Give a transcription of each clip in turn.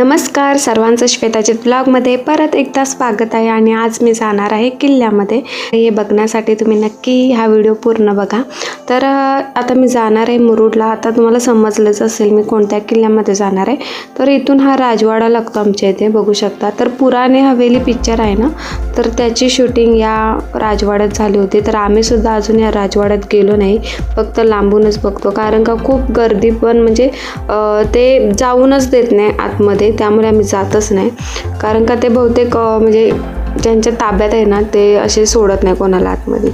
नमस्कार सर्वांचं श्वेताजित ब्लॉगमध्ये परत एकदा स्वागत आहे आणि आज मी जाणार आहे किल्ल्यामध्ये. हे बघण्यासाठी तुम्ही नक्की हा व्हिडिओ पूर्ण बघा. तर आता मी जाणार आहे मुरुडला. आता तुम्हाला समजलंच असेल मी कोणत्या किल्ल्यामध्ये जाणार आहे. तर इथून हा राजवाडा लागतो आमच्या इथे बघू शकता. तर पुराने हवेली पिक्चर आहे ना? तर त्याची शूटिंग या राजवाड्यात झाली होती. तर आम्ही सुद्धा अजून या राजवाड्यात गेलो नाही. फक्त लांबूनच बघतो. कारण का खूप गर्दी पण म्हणजे ते जाऊनच देत नाही आतमध्ये. त्यामुळे आम्ही जातच नाही. कारण का ते बहुतेक म्हणजे ज्यांच्या ताब्यात आहे ना ते असे सोडत नाही कोणाला आतमध्ये.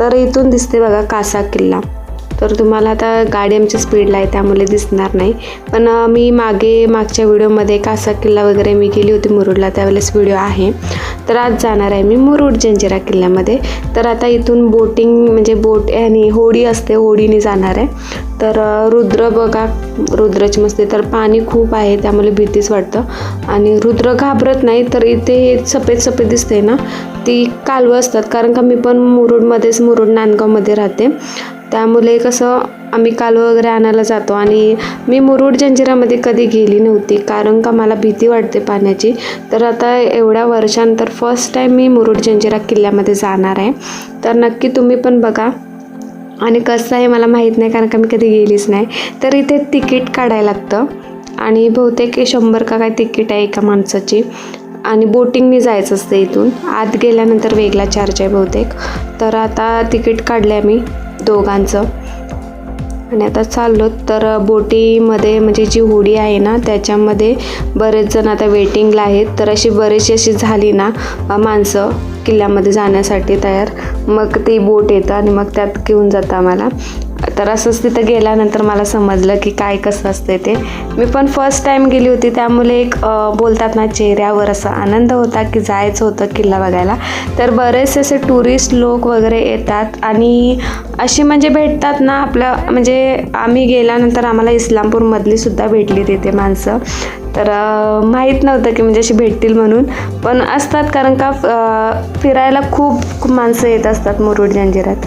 तर इथून दिसते बघा कासा किल्ला. तर तुम्हाला आता गाडी आमची स्पीडला आहे त्यामुळे दिसणार नाही. पण मी मागे मागच्या व्हिडिओमध्ये कासा किल्ला वगैरे मी गेली होती मुरुडला त्यावेळेस व्हिडिओ आहे. तर आज जाणार आहे मी मुरुड जंजिरा किल्ल्यामध्ये. तर आता इथून बोटिंग म्हणजे बोट आणि होडी असते होडीने जाणार आहे. तर रुद्र बघा रुद्राची मस्ती. तर पाणी खूप आहे त्यामुळे भीतीच वाटतं. आणि रुद्र घाबरत नाही तर इथे हे सफेद सफेद दिसते ना ती कालवं असतात. कारण का मी पण मुरुडमध्येच मुरुड नांदगावमध्ये राहते. त्यामुळे कसं आम्ही कालवं वगैरे आणायला जातो आणि मी मुरुड जंजिरामध्ये कधी गेली नव्हती कारण का मला भीती वाटते पाण्याची. तर आता एवढ्या वर्षानंतर फर्स्ट टाईम मी मुरुड जंजिरा किल्ल्यामध्ये जाणार आहे. तर नक्की तुम्ही पण बघा. आणि कसं आहे मला माहीत नाही कारण का मी कधी गेलीच नाही. तर इथे तिकीट काढायला लागतं. आणि बहुतेक शंभर का काय तिकीट आहे एका माणसाची. आणि बोटिंगने जायचं असतं इथून. आत गेल्यानंतर वेगळा चार्ज आहे बहुतेक. तर आता तिकीट काढलं आहे मी. दोघांचं. आणि आता चाललो तर बोटीमध्ये म्हणजे जी होडी आहे ना त्याच्यामध्ये बरेच जण आता वेटिंगला आहेत. तर अशी बरीचशी अशी झाली ना माणसं किल्ल्यामध्ये जाण्यासाठी तयार. मग ती बोट येतं आणि मग त्यात घेऊन जातं आम्हाला. तर असंच तिथं गेल्यानंतर मला समजलं की काय कसं असतं ते. मी पण फर्स्ट टाईम गेली होती त्यामुळे एक बोलतात ना चेहऱ्यावर असा आनंद होता की जायचं होतं किल्ला बघायला. तर बरेचसे असे टुरिस्ट लोक वगैरे येतात आणि अशी म्हणजे भेटतात ना आपलं म्हणजे आम्ही गेल्यानंतर आम्हाला इस्लामपूरमधली सुद्धा भेटली तिथे माणसं. तर माहीत नव्हतं की म्हणजे अशी भेटतील म्हणून. पण असतात कारण का फिरायला खूप माणसं येत असतात मुरुड जंजिरात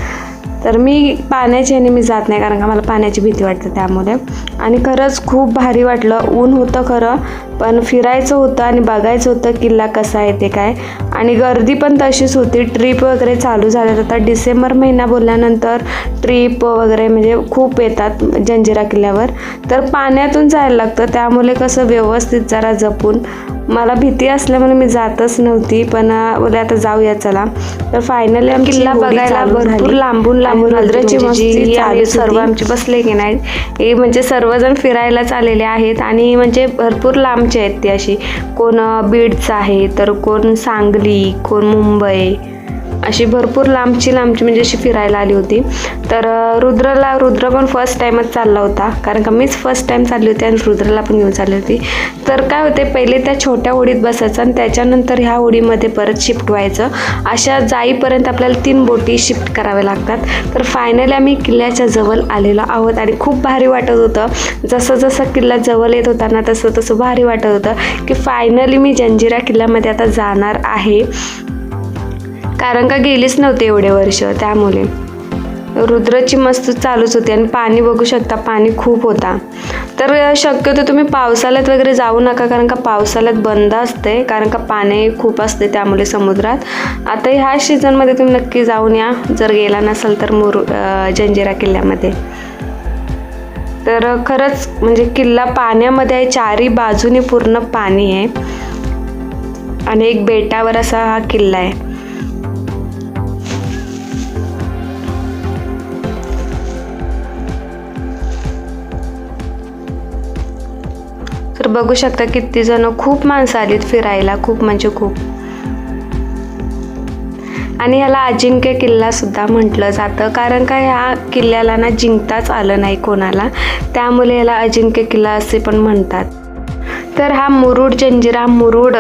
तर मी पाण्याची आणि मी जात नाही कारण का मला पाण्याची भीती वाटते त्यामुळे. आणि खरंच खूप भारी वाटलं. ऊन होतं खरं. पण फिरायचं होतं आणि बघायचं होतं किल्ला कसा आहे ते काय. आणि गर्दी पण तशीच होती. ट्रिप वगैरे चालू झाल्यात. आता डिसेंबर महिना बोलल्यानंतर ट्रिप वगैरे म्हणजे खूप येतात जंजिरा किल्ल्यावर. तर पाण्यातून जायला लागतं. त्यामुळे कसं व्यवस्थित जरा जपून. मला भीती असल्यामुळे मी जातच नव्हती. पण बोलले आता जाऊया चला. तर फायनली आमची किल्ला बघायला भरपूर लांबून लांबून नजरेची मस्ती चालू सर्व आमचे बसले की नाही. हे म्हणजे सर्वजण फिरायलाच आलेले आहेत. आणि म्हणजे भरपूर लांबचे आहेत ते अशी कोण बीडचं आहे तर कोण सांगली कोण मुंबई अशी भरपूर लांबची लांबची म्हणजे अशी फिरायला आली होती. तर रुद्रला रुद्र पण फर्स्ट टाईमच चालला होता. कारण का मीच फर्स्ट टाईम चालली होती आणि रुद्रला पण घेऊन चालली होती. तर काय होते पहिले त्या छोट्या होडीत बसायचं आणि त्याच्यानंतर ह्या होडीमध्ये परत शिफ्ट व्हायचं. अशा जाईपर्यंत आपल्याला तीन बोटी शिफ्ट कराव्या लागतात. तर फायनली आम्ही किल्ल्याच्या जवळ आलेलो आहोत आणि खूप भारी वाटत होतं. जसं जसं किल्ला जवळ येत होता ना तसं तसं भारी वाटत होतं की फायनली मी जंजिरा किल्ल्यामध्ये आता जाणार आहे. कारण का गेलीच नव्हते एवढे वर्ष त्यामुळे. रुद्रची मस्त चालूच होती आणि पाणी बघू शकता पाणी खूप होता. तर शक्यतो तुम्ही पावसाळ्यात वगैरे जाऊ नका कारण का पावसाळ्यात बंद असते कारण का पाणी खूप असते त्यामुळे समुद्रात. आता ह्या सीझनमध्ये तुम्ही नक्की जाऊन या जर गेला नसाल तर मुरु जंजिरा किल्ल्यामध्ये. तर खरंच म्हणजे किल्ला पाण्यामध्ये आहे चारी बाजूने पूर्ण पाणी आहे. आणि एक बेटावर असा हा किल्ला आहे. तर बघू शकता किती जण खूप माणसं आलीत फिरायला खूप म्हणजे खूप. आणि ह्याला अजिंक्य किल्ला सुद्धा म्हटलं जातं. कारण का ह्या किल्ल्याला ना जिंकताच आलं नाही कोणाला. त्यामुळे याला अजिंक्य किल्ला असे पण म्हणतात. तर हा मुरुड जंजिरा मुरुड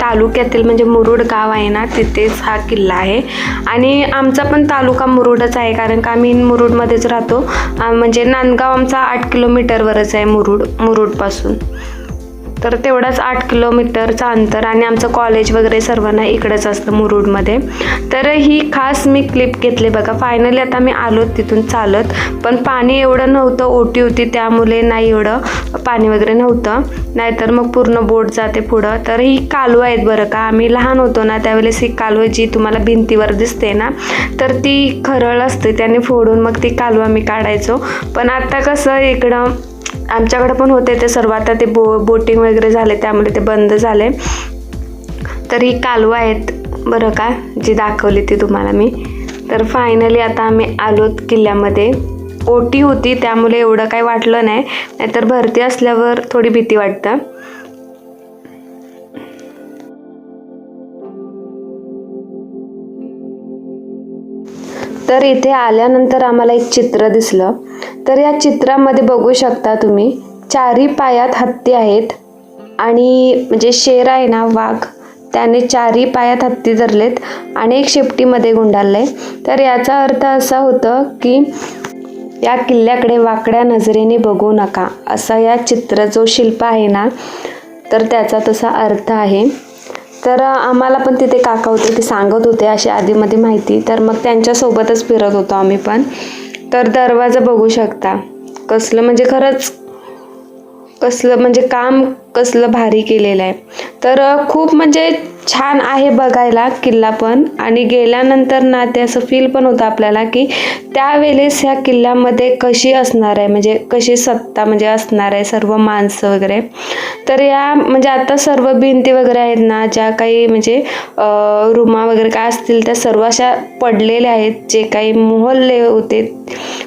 तालुक्यातील म्हणजे मुरुड गाव आहे ना तिथेच हा किल्ला आहे. आणि आमचा पण तालुका मुरुडच आहे कारण का आम्ही मुरुडमध्येच राहतो. म्हणजे नांदगाव आमचा आठ किलोमीटरवरच आहे मुरुड मुरुडपासून. तर तेवढाच आठ किलोमीटरचं अंतर आणि आमचं कॉलेज वगैरे सर्वांना इकडंच असतं मुरुडमध्ये. तर ही खास मी क्लिप घेतली बघा. फायनली आता मी आलो तिथून चालत. पण पाणी एवढं नव्हतं ओटी होती त्यामुळे नाही एवढं पाणी वगैरे नव्हतं. नाहीतर मग पूर्ण बोट जाते पुढं. तर ही कालवं आहेत बरं का. आम्ही लहान होतो ना त्यावेळेस ही कालवं जी तुम्हाला भिंतीवर दिसते ना तर ती खरळ असते. त्याने फोडून मग ती कालवा मी काढायचो. पण आता कसं इकडं आमच्याकडे पण होते ते सर्व. आता ते बो बोटिंग वगैरे झाले त्यामुळे ते बंद झाले. तर ही कालवं आहेत बरं का जी दाखवली ती तुम्हाला मी. तर फायनली आता आम्ही आलोत किल्ल्यामध्ये. ओटी होती त्यामुळे एवढं काही वाटलं नाही. नाहीतर भरती असल्यावर थोडी भीती वाटतं. तर इथे आल्यानंतर आम्हाला एक चित्र दिसलं. तर या चित्रामध्ये बघू शकता तुम्ही चारी पायात हत्ती आहेत आणि म्हणजे शेर आहे ना वाघ त्याने चारी पायात हत्ती धरलेत आणि एक शेपटीमध्ये गुंडाळलंय. तर याचा अर्थ असा होतं की या किल्ल्याकडे वाकड्या नजरेने बघू नका. असा या चित्र जो शिल्प आहे ना तर त्याचा तसा अर्थ आहे. तर आम्हाला पण तिथे काका होते ते सांगत होते अशी आधीमध्ये माहिती. तर मग त्यांच्यासोबतच फिरत होतो आम्ही पण. तर दरवाजा बघू शकता. कसलं म्हणजे खरंच कसलं म्हणजे काम कसलं भारी केलेलं आहे. तर खूप म्हणजे छान आहे बघायला किल्ला पण. आणि गेल्यानंतर ना ते असं फील पण होतं आपल्याला की त्यावेळेस ह्या किल्ल्यामध्ये कशी असणार आहे? म्हणजे कशी सत्ता म्हणजे असणार आहे सर्व माणसं वगैरे? तर या म्हणजे आता सर्व भिंती वगैरे आहेत ना ज्या काही म्हणजे रुमा वगैरे काय असतील त्या सर्व अशा पडलेल्या आहेत. जे काही मोहल्ले होते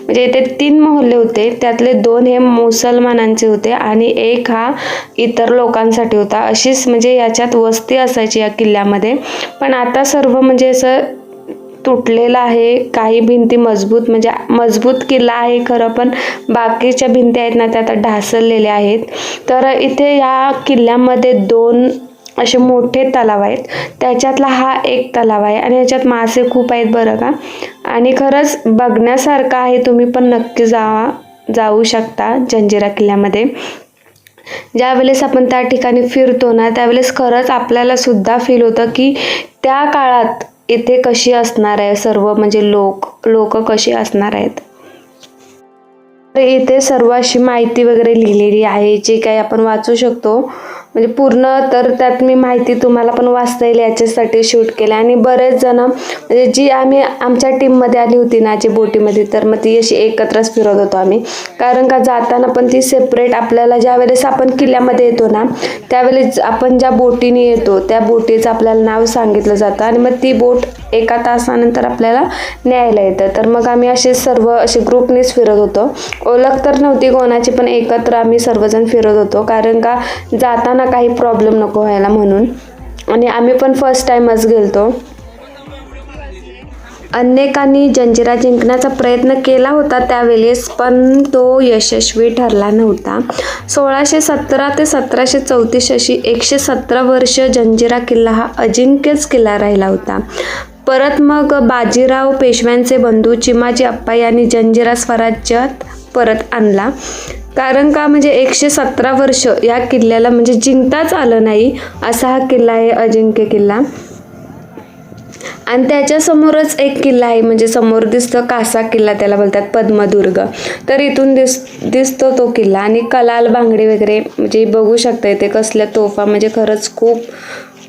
म्हणजे इथे तीन मोहल्ले होते. त्यातले दोन हे मुसलमानांचे होते आणि एक हा इतर लोकांसाठी होता. अशीच म्हणजे याच्यात वस्ती असायची या किल्ल्यामध्ये. पण आता सर्व म्हणजे असं तुटलेला आहे. काही भिंती मजबूत म्हणजे मजबूत किल्ला आहे खरं पण बाकीच्या भिंती आहेत ना त्या आता ढासळलेल्या आहेत. तर इथे या किल्ल्यामध्ये दोन असे मोठे तलाव आहेत. त्याच्यातला हा एक तलाव आहे आणि याच्यात मासे खूप आहेत बरं का. आणि खरंच बघण्यासारखं आहे तुम्ही पण नक्की जावा जाऊ शकता जंजिरा किल्ल्यामध्ये. ज्यावेळेस आपण त्या ठिकाणी फिरतो ना त्यावेळेस खरंच आपल्याला सुद्धा फील होतं की त्या काळात इथे कशी असणार आहे सर्व म्हणजे लोक लोक कशी असणार आहेत. तर इथे सर्व अशी माहिती वगैरे लिहिलेली आहे जे काही आपण वाचू शकतो. म्हणजे पूर्ण तर त्यात मी माहिती तुम्हाला पण वाचता येईल याच्यासाठी शूट केलं. आणि बरेच जण म्हणजे जी आम्ही आमच्या टीममध्ये आली होती ना जी बोटीमध्ये तर मग ती अशी एकत्रच फिरत होतो आम्ही. कारण का जाताना पण ती सेपरेट आपल्याला ज्या वेळेस आपण किल्ल्यामध्ये येतो ना त्यावेळेस आपण ज्या बोटीने येतो त्या बोटीचं आपल्याला नाव सांगितलं जातं. आणि मग ती बोट एका तासानंतर आपल्याला न्यायला येतं. तर मग आम्ही असे सर्व असे ग्रुपनेच फिरत होतो. ओळख तर नव्हती कोणाची पण एकत्र आम्ही सर्वजण फिरत होतो. कारण का जाताना काही प्रॉब्लेम नको व्हायला म्हणून. आणि आम्ही पण फर्स्ट टाईमच गेलतो. अनेकांनी जंजिरा जिंकण्याचा प्रयत्न केला होता त्यावेळेस पण तो यशस्वी ठरला नव्हता. सोळाशे सतरा ते सतराशे चौतीस अशी एकशे सतरा वर्ष जंजिरा किल्ला हा अजिंक्यच किल्ला राहिला होता. परत मग बाजीराव पेशव्यांचे बंधू चिमाजी अप्पा यांनी जंजिरा स्वराज्यात परत आणला. कारण का म्हणजे एकशे सतरा वर्ष या किल्ल्याला म्हणजे जिंकताच आलं नाही असा हा किल्ला आहे अजिंक्य किल्ला. आणि त्याच्यासमोरच एक किल्ला आहे म्हणजे समोर दिसतं कासा किल्ला त्याला बोलतात पद्मदुर्ग. तर इथून दिस दिसतो तो किल्ला आणि कलाल बांगडी वगैरे म्हणजे बघू शकता इथे कसल्या तोफा म्हणजे खरंच खूप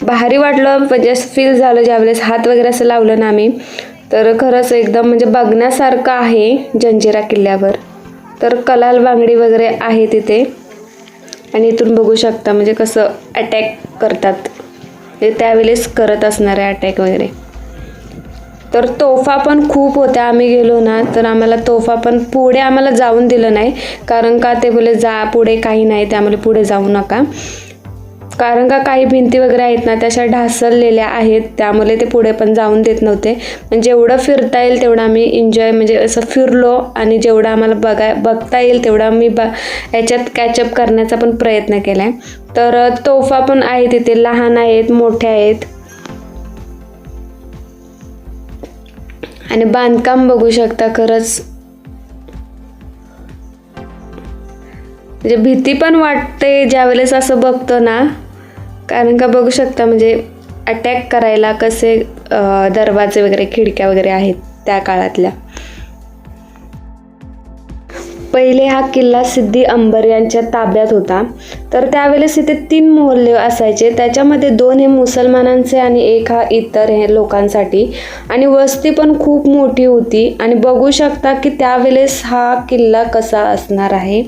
भारी वाटलं म्हणजे असं फील झालं ज्यावेळेस. हात वगैरे असं लावलं ना आम्ही. तर खरंच एकदम म्हणजे बघण्यासारखं आहे जंजिरा किल्ल्यावर. तर कलाल बांगडी वगैरे आहे तिथे. आणि इथून बघू शकता म्हणजे कसं अटॅक करतात. ते त्यावेळेस करत असणार आहे अटॅक वगैरे. तर तोफा पण खूप होत्या. आम्ही गेलो ना तर आम्हाला तोफा पण पुढे आम्हाला जाऊन दिलं नाही. कारण का ते बोले जा पुढे काही नाही. त्यामुळे पुढे जाऊ नका. कारण का काही भिंती वगैरे आहेत ना त्याशा ढासळलेल्या आहेत त्यामुळे ते पुढे पण जाऊन देत नव्हते. म्हणजे जेवढं फिरता येईल तेवढं आम्ही एन्जॉय म्हणजे असं फिरलो आणि जेवढं आम्हाला बघाय बघता येईल तेवढं आम्ही ब याच्यात कॅचअप करण्याचा पण प्रयत्न केला आहे तर तोफा पण आहे तिथे लहान आहेत मोठ्या आहेत. आणि बांधकाम बघू शकता खरंच. म्हणजे भीती पण वाटते ज्यावेळेस असं बघतो ना कारण का बघू शकता म्हणजे अटॅक करायला कसे दरवाजे वगैरे खिडक्या वगैरे आहेत त्या काळातल्या. पहिले हा किल्ला सिद्धी अंबर यांच्या ताब्यात होता. तर त्यावेळेस इथे तीन मोहल्ले असायचे. त्याच्यामध्ये दोन हे मुसलमानांचे आणि एक हा इतर हे लोकांसाठी. आणि वस्ती पण खूप मोठी होती. आणि बघू शकता की त्यावेळेस हा किल्ला कसा असणार आहे.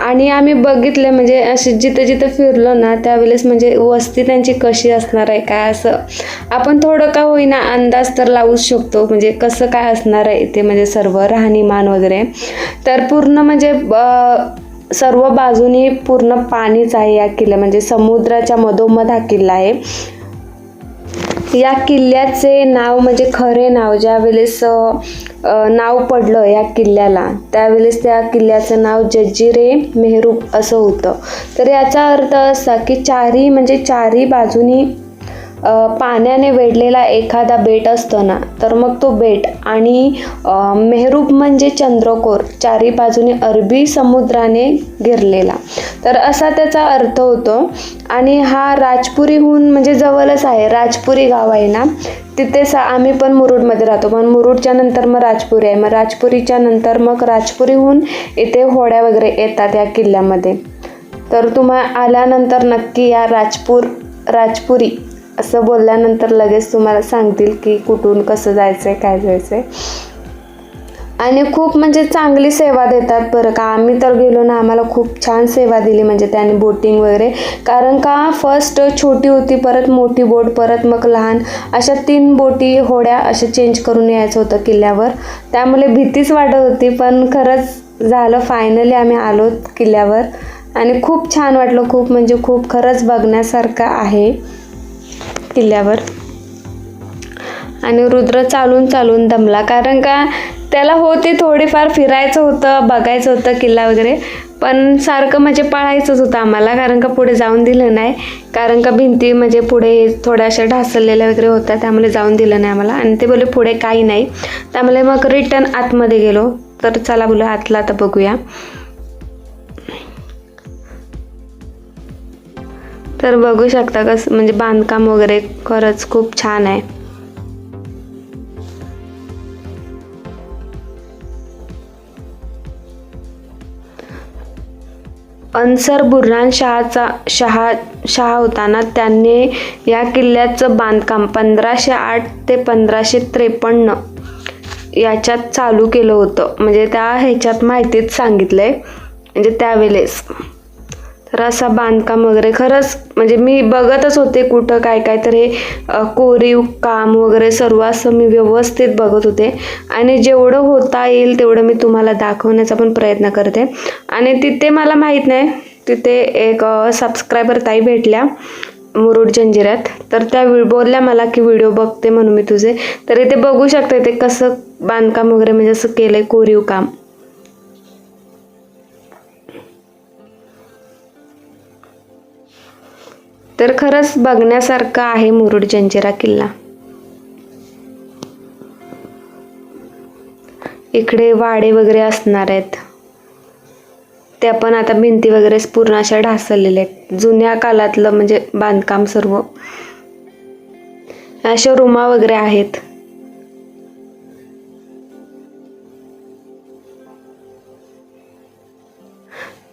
आणि आम्ही बघितले म्हणजे असे जिथं जिथं फिरलो ना त्यावेळेस म्हणजे वस्ती त्यांची कशी असणार आहे काय असं. आपण थोडं का होईना अंदाज तर लावूच शकतो म्हणजे कसं काय असणार आहे इथे म्हणजे सर्व राहणीमान वगैरे. तर पूर्ण म्हणजे ब- सर्व बाजूनी पूर्ण पाणीच आहे या किल्ला म्हणजे समुद्राच्या मधोमध हा किल्ला आहे. या किल्ल्याचे नाव म्हणजे खरे नाव ज्यावेळेस नाव पडलं या किल्ल्याला त्यावेळेस त्या किल्ल्याचं नाव जजिरे मेहरूप असं होतं. तर याचा अर्थ असा की चारी म्हणजे चारी बाजूनी पाण्याने वेढलेला एखादा बेट असतो ना तर मग तो बेट आणि अ, मेहरूप म्हणजे चंद्रकोर चारी बाजूने अरबी समुद्राने घेरलेला. तर असा त्याचा अर्थ होतो. आणि हा राजपुरीहून म्हणजे जवळच आहे राजपुरी गाव आहे ना तिथे सा आम्ही पण मुरुडमध्ये राहतो. पण मुरुडच्या नंतर मग राजपुरी आहे. मग राजपुरीच्या नंतर मग राजपुरीहून इथे होड्या वगैरे येतात या किल्ल्यामध्ये. तर तुम्हा आल्यानंतर नक्की या राजपूर राजपुरी असं बोलल्यानंतर लगेच तुम्हाला सांगतील की कुठून कसं जायचं आहे काय जायचं आहे आणि खूप म्हणजे चांगली सेवा देतात बरं का. आम्ही तर गेलो ना आम्हाला खूप छान सेवा दिली म्हणजे त्यांनी बोटिंग वगैरे. कारण का फर्स्ट छोटी होती परत मोठी बोट परत मग लहान. अशा तीन बोटी होड्या अशा चेंज करून यायचं होतं किल्ल्यावर. त्यामुळे भीतीच वाटत होती पण खरंच झालं. फायनली आम्ही आलो किल्ल्यावर. आणि खूप छान वाटलं खूप म्हणजे खूप खरंच बघण्यासारखं आहे. किल्ल्यावर आणि रुद्र चालून चालून दमला. कारण का त्याला होते थोडीफार फिरायचं होतं बघायचं होतं किल्ला वगैरे. पण सारखं म्हणजे पळायचंच होतं आम्हाला कारण का पुढे जाऊन दिलं नाही. कारण का भिंती म्हणजे पुढे थोड्याशा ढासळलेल्या वगैरे होत्या त्यामुळे जाऊन दिलं नाही आम्हाला. आणि ते बोले पुढे काही नाही. त्यामुळे मग रिटर्न आतमध्ये गेलो. तर चला बोलू आतला आता बघूया. तर बघू शकता कसं म्हणजे बांधकाम वगैरे खरंच खूप छान आहे. अन्सर बुर्हान शहाचा शहा शहा होताना त्यांनी या किल्ल्याचं बांधकाम पंधराशे आठ ते पंधराशे त्रेपन्न याच्यात चालू केलं होतं. म्हणजे त्या ह्याच्यात माहितीच सांगितलं आहे म्हणजे त्यावेळेस. तर असा बांधकाम वगैरे खरंच म्हणजे मी बघतच होते कुठं काय काय तर हे कोरीव काम वगैरे सर्व असं मी व्यवस्थित बघत होते. आणि जेवढं होता येईल तेवढं मी तुम्हाला दाखवण्याचा पण प्रयत्न करते. आणि तिथे मला माहीत नाही तिथे एक सबस्क्रायबर ताई भेटल्या मुरुड जंजिऱ्यात. तर त्या वि- बोलल्या मला की व्हिडिओ बघते म्हणून मी तुझे. तर इथे बघू शकते ते कसं बांधकाम वगैरे म्हणजे असं आहे कोरीव काम. तर खरंच बघण्यासारखं आहे मुरुड जंजिरा किल्ला. इकडे वाडे वगैरे असणार आहेत. त्या पण आता भिंती वगैरे पूर्ण अशा ढासळलेल्या आहेत. जुन्या काळातलं म्हणजे बांधकाम सर्व. अशा रूमा वगैरे आहेत.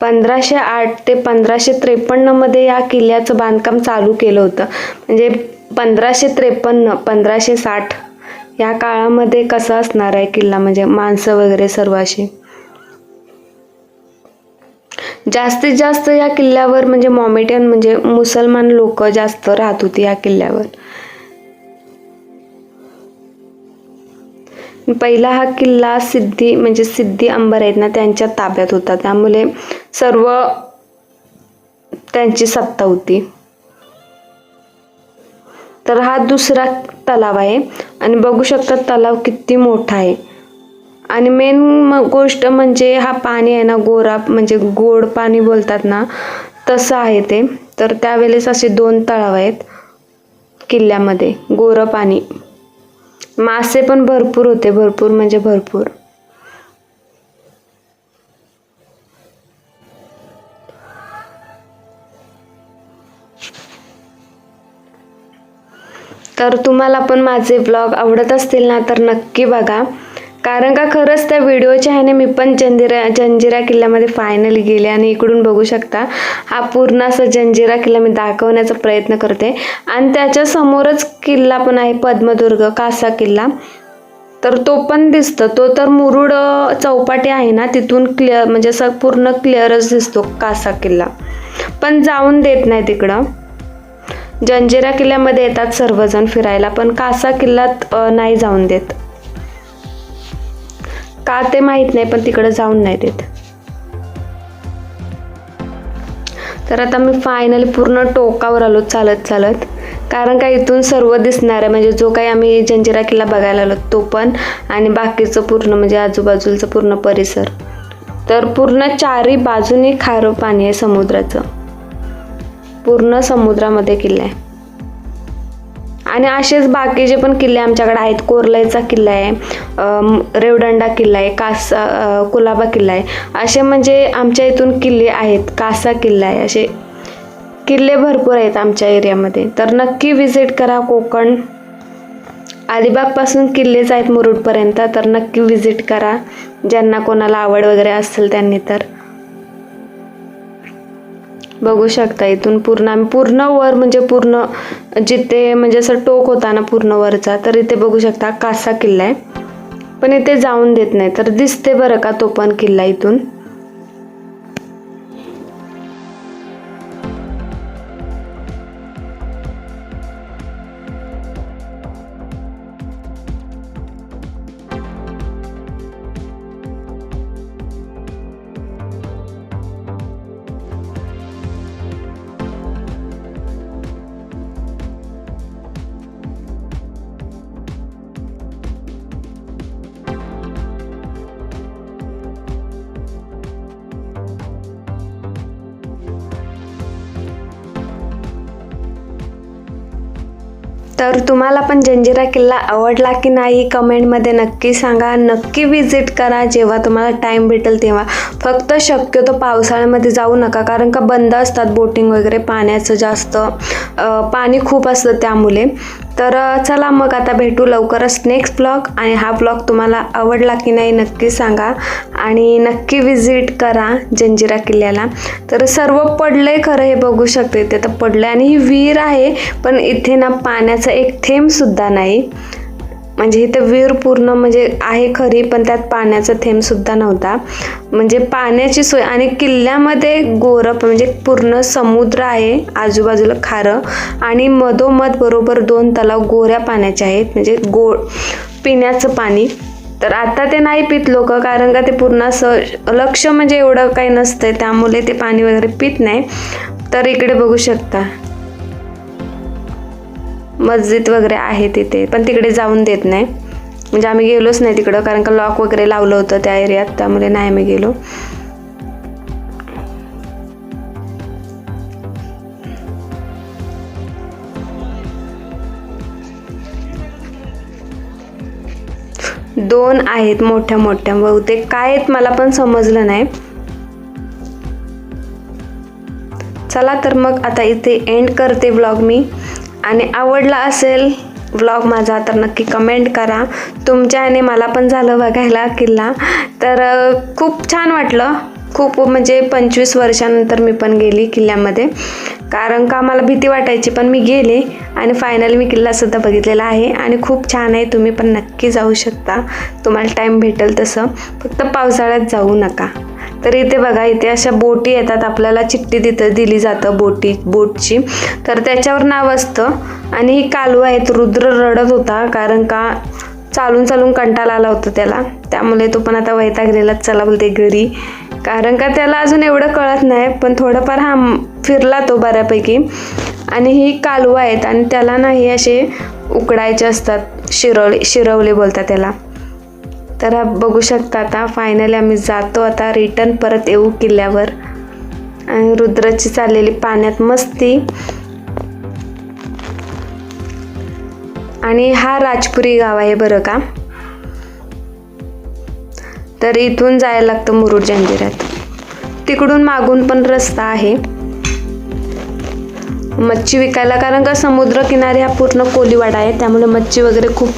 पंधराशे आठ ते पंधराशे त्रेपन्नमध्ये या किल्ल्याचं बांधकाम चालू केलं होतं. म्हणजे पंधराशे त्रेपन्न पंधराशे साठ या काळामध्ये कसं असणार आहे किल्ला? म्हणजे माणसं वगैरे सर्व अशी. जास्तीत जास्त या किल्ल्यावर म्हणजे मॉमेडियन म्हणजे मुसलमान लोक जास्त राहत होती या किल्ल्यावर. पहिला हा किल्ला सिद्धी म्हणजे सिद्धी अंबर आहेत ना त्यांच्या ताब्यात होता. त्यामुळे सर्व त्यांची सत्ता होती. तर हा दुसरा तलाव आहे. आणि बघू शकता तलाव किती मोठा आहे. आणि मेन गोष्ट म्हणजे हा पाणी आहे ना गोरा म्हणजे गोड पाणी बोलतात ना तसं आहे ते. तर त्यावेळेस असे दोन तलाव आहेत किल्ल्यामध्ये गोरं पाणी. मासे पण भरपूर होते भरपूर म्हणजे भरपूर. तर तुम्हाला पण माझे ब्लॉग आवडत असतील ना तर नक्की बघा. कारण का खरंच त्या व्हिडिओच्या ह्याने मी पण जंजिरा जंजिरा किल्ल्यामध्ये फायनली गेले आणि इकडून बघू शकता हा पूर्ण असा जंजिरा किल्ला मी दाखवण्याचा प्रयत्न करते. आणि त्याच्यासमोरच किल्ला पण आहे पद्मदुर्ग कासा किल्ला. तर तो पण दिसतो. तो तर मुरुड चौपाटी आहे ना तिथून क्लिअर म्हणजे असं पूर्ण क्लिअरच दिसतो कासा किल्ला. पण जाऊन देत नाही तिकडं. जंजिरा किल्ल्यामध्ये येतात सर्वजण फिरायला पण कासा किल्ल्यात नाही जाऊन देत. का ते माहीत नाही पण तिकडे जाऊन नाही देत. तर आता मी फायनली पूर्ण टोकावर आलो चालत चालत. कारण का इथून सर्व दिसणार आहे म्हणजे जो काही आम्ही जंजिरा किल्ला बघायला आलो तो पण. आणि बाकीचं पूर्ण म्हणजे आजूबाजूचं पूर्ण परिसर. तर पूर्ण चारी बाजूनी खारं पाणी आहे समुद्राचं. पूर्ण समुद्रामध्ये किल्ला आहे. आणि असेच बाकीचे पण किल्ले आमच्याकडे आहेत कोरलाईचा किल्ला आहे रेवडंडा रेवदंडा किल्ला आहे कासा कुलाबा किल्ला आहे असे म्हणजे आमच्या इथून किल्ले आहेत कासा किल्ला आहे असे किल्ले भरपूर आहेत आमच्या एरियामध्ये. तर नक्की विजिट करा कोकण. अलिबागपासून किल्लेच आहेत मुरुडपर्यंत तर नक्की विजिट करा. ज्यांना कोणाला आवड वगैरे असेल त्यांनी तर. बघू शकता इथून पूर्ण. आम्ही पूर्ण वर म्हणजे पूर्ण जिथे म्हणजे असं टोक होता ना पूर्ण वरचा तर इथे बघू शकता कासा किल्ला आहे. पण इथे जाऊन देत नाही तर दिसते बरं का तो पण किल्ला इथून. तर तुम्हाला पण जंजिरा किल्ला आवडला की नाही कमेंटमध्ये नक्की सांगा. नक्की विजिट करा जेव्हा तुम्हाला टाईम भेटेल तेव्हा. फक्त शक्यतो पावसाळ्यामध्ये जाऊ नका कारण का बंद असतात बोटिंग वगैरे पाण्याचं जास्त. पाणी खूप असतं त्यामुळे. तर चला मग आता भेटू लवकरच नेक्स्ट ब्लॉग आणि हा ब्लॉग तुम्हाला आवडला की नाही नक्की सांगा. आणि नक्की विजिट करा जंजिरा किल्ल्याला. तर सर्व पडलंय खरं हे बघू शकते. ते तर पडलं आणि ही विहीर आहे पण इथे ना पाण्याचा एक थेंबसुद्धा नाही. म्हणजे इथे विहीर पूर्ण म्हणजे आहे खरी पण त्यात पाण्याचा थेंबसुद्धा नव्हता. म्हणजे पाण्याची सोय आणि किल्ल्यामध्ये गोरप म्हणजे पूर्ण समुद्र आहे आजूबाजूला खारं. आणि मधोमध बरोबर दोन तलाव गोऱ्या पाण्याचे आहेत म्हणजे गोड पिण्याचं पाणी. तर आता ते नाही पित लोक कारण का ते पूर्ण असं लक्ष म्हणजे एवढं काही नसतंय त्यामुळे ते पाणी वगैरे पित नाही. तर इकडे बघू शकता. मस्जिद वगैरे आहे तिथे पण तिकडे जाऊन देत नाही. म्हणजे आम्ही गेलोच नाही तिकडं कारण का लॉक वगैरे लावलं होतं त्या एरियात त्यामुळे नाही आम्ही गेलो. दोन आहेत मोठ्या मोठ्या बहुतेक काय आहेत मला पण समजलं नाही. चला तर मग आता इथे एंड करते ब्लॉग मी. आणि आवडला असेल व्लॉग माझा तर नक्की कमेंट करा. तुमच्याने मला पण झालं बघायला किल्ला. तर खूप छान वाटलं. खूप म्हणजे पंचवीस वर्षानंतर मी पण गेली किल्ल्यामध्ये. कारण का मला भीती वाटायची पण मी गेले आणि फायनल मी किल्लासुद्धा बघितलेला आहे. आणि खूप छान आहे तुम्ही पण नक्की जाऊ शकता. तुम्हाला टाईम भेटेल तसं. फक्त पावसाळ्यात जाऊ नका. तर इथे बघा इथे अशा बोटी येतात. आपल्याला चिठ्ठी तिथं दिली जातं बोटी बोटची. तर त्याच्यावर नाव असतं. आणि ही कालू आहेत. रुद्र रडत होता कारण का चालून चालून कंटाळा आला होता त्याला. त्यामुळे तो पण आता वैतागलेला चला बोलते घरी. कारण का त्याला अजून एवढं कळत नाही पण थोडंफार हा फिरला तो बऱ्यापैकी. आणि ही कालवा आहेत. आणि त्याला नाही असे उकडायचे असतात. शिरवले शिरवले बोलतात त्याला. तर बघू शकता आता फायनली आम्ही जातो. आता रिटर्न परत येऊ किल्ल्यावर. आणि रुद्राची चाललेली पाण्यात मस्ती. आणि हा राजपुरी गाव आहे बरं का? तर इथून जायला लागतं मुरुड जंजिरात तिकडून मागून पण रस्ता आहे. मच्छी विकायला कारण का समुद्रकिनारी हा पूर्ण कोलीवाडा आहे त्यामुळे मच्छी वगैरे खूप